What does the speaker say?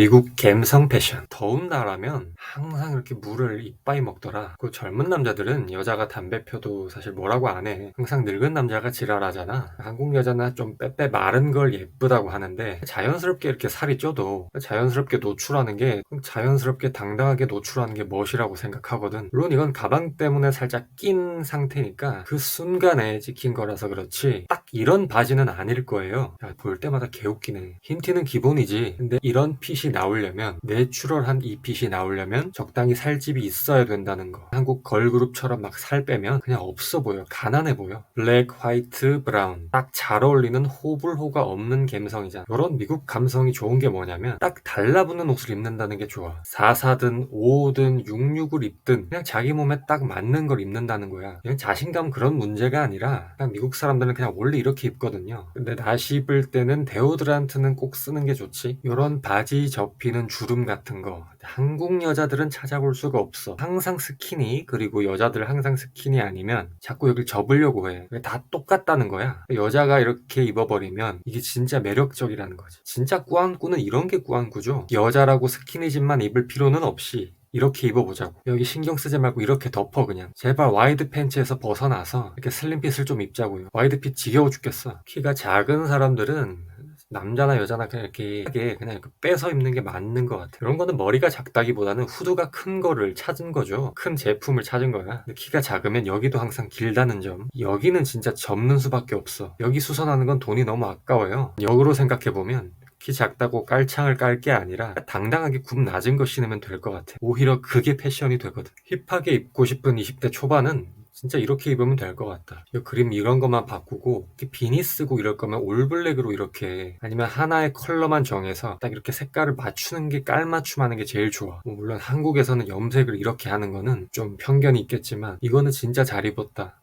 미국 갬성 패션. 더운 나라면 항상 이렇게 물을 이빠이 먹더라. 그 젊은 남자들은 여자가 담배 펴도 사실 뭐라고 안 해. 항상 늙은 남자가 지랄하잖아. 한국 여자나 좀 빼빼 마른 걸 예쁘다고 하는데 자연스럽게 이렇게 살이 쪄도 자연스럽게 노출하는 게 자연스럽게 당당하게 노출하는 게 멋이라고 생각하거든. 물론 이건 가방 때문에 살짝 낀 상태니까 그 순간에 찍힌 거라서 그렇지 딱 이런 바지는 아닐 거예요. 야, 볼 때마다 개웃기네. 흰 티는 기본이지. 근데 이런 핏이 나오려면 내추럴한 이 핏이 나오려면 적당히 살집이 있어야 된다는 거. 한국 걸그룹처럼 막 살 빼면 그냥 없어 보여. 가난해 보여. 블랙, 화이트, 브라운. 딱 잘 어울리는 호불호가 없는 감성이잖아. 이런 미국 감성이 좋은 게 뭐냐면 딱 달라붙는 옷을 입는다는 게 좋아. 44든 55든 66을 입든 그냥 자기 몸에 딱 맞는 걸 입는다는 거야. 그냥 자신감 그런 문제가 아니라 그냥 미국 사람들은 그냥 원래 이렇게 입거든요. 근데 나시 입을 때는 데오드란트는 꼭 쓰는 게 좋지. 이런 바지 접히는 주름 같은 거 한국 여자들은 찾아볼 수가 없어. 항상 스키니 그리고 여자들 항상 스키니 아니면 자꾸 여길 접으려고 해. 다 똑같다는 거야. 여자가 이렇게 입어버리면 이게 진짜 매력적이라는 거지. 진짜 꾸안꾸는 이런 게 꾸안꾸죠. 여자라고 스키니진만 입을 필요는 없이 이렇게 입어보자고. 여기 신경 쓰지 말고 이렇게 덮어 그냥. 제발 와이드 팬츠에서 벗어나서 이렇게 슬림핏을 좀 입자고요. 와이드 핏 지겨워 죽겠어. 키가 작은 사람들은 남자나 여자나 그냥 이렇게 그냥 이렇게 빼서 입는 게 맞는 것 같아. 이런 거는 머리가 작다기보다는 후드가 큰 거를 찾은 거죠. 큰 제품을 찾은 거야. 키가 작으면 여기도 항상 길다는 점. 여기는 진짜 접는 수밖에 없어. 여기 수선하는 건 돈이 너무 아까워요. 역으로 생각해 보면 키 작다고 깔창을 깔 게 아니라 당당하게 굽 낮은 거 신으면 될 것 같아. 오히려 그게 패션이 되거든. 힙하게 입고 싶은 20대 초반은 진짜 이렇게 입으면 될 것 같다. 이 그림 이런 것만 바꾸고 이렇게 비니 쓰고 이럴 거면 올블랙으로 이렇게 아니면 하나의 컬러만 정해서 딱 이렇게 색깔을 맞추는 게 깔맞춤하는 게 제일 좋아. 뭐 물론 한국에서는 염색을 이렇게 하는 거는 좀 편견이 있겠지만 이거는 진짜 잘 입었다.